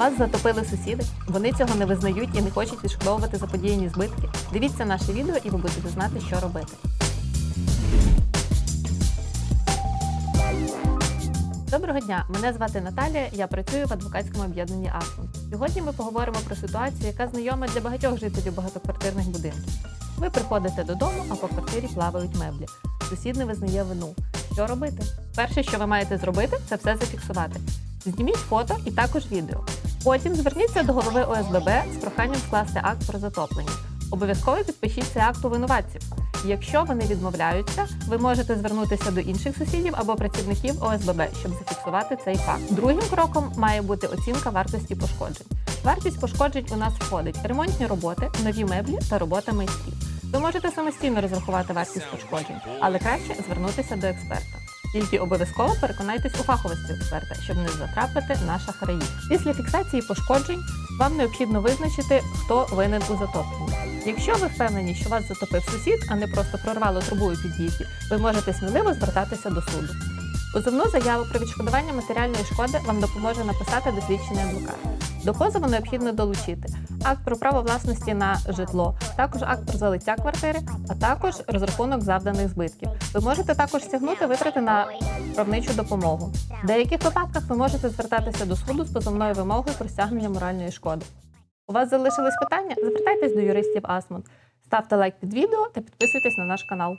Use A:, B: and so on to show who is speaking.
A: Вас затопили сусіди. Вони цього не визнають і не хочуть відшкодовувати заподіяні збитки. Дивіться наше відео, і ви будете знати, що робити. Доброго дня! Мене звати Наталія. Я працюю в адвокатському об'єднанні Асмон. Сьогодні ми поговоримо про ситуацію, яка знайома для багатьох жителів багатоквартирних будинків. Ви приходите додому, а по квартирі плавають меблі. Сусід не визнає вину. Що робити? Перше, що ви маєте зробити, це все зафіксувати. Зніміть фото і також відео. Потім зверніться до голови ОСББ з проханням скласти акт про затоплення. Обов'язково підпишіть цей акт у винуватців. Якщо вони відмовляються, ви можете звернутися до інших сусідів або працівників ОСББ, щоб зафіксувати цей факт. Другим кроком має бути оцінка вартості пошкоджень. Вартість пошкоджень у нас входить ремонтні роботи, нові меблі та робота майстрів. Ви можете самостійно розрахувати вартість пошкоджень, але краще звернутися до експерта. Тільки обов'язково переконайтесь у фаховості експерта, щоб не затрапити на шахраїв. Після фіксації пошкоджень вам необхідно визначити, хто винен у затопленні. Якщо ви впевнені, що вас затопив сусід, а не просто прорвало трубу у під'їзді, ви можете сміливо звертатися до суду. Позовну заяву про відшкодування матеріальної шкоди вам допоможе написати досвідчений адвокат. До позову необхідно долучити акт про право власності на житло, також акт про залиття квартири, а також розрахунок завданих збитків. Ви можете також стягнути витрати на правничу допомогу. В деяких випадках ви можете звертатися до суду з позовною вимогою про стягнення моральної шкоди. У вас залишились питання? Звертайтесь до юристів Асмунд. Ставте лайк під відео та підписуйтесь на наш канал.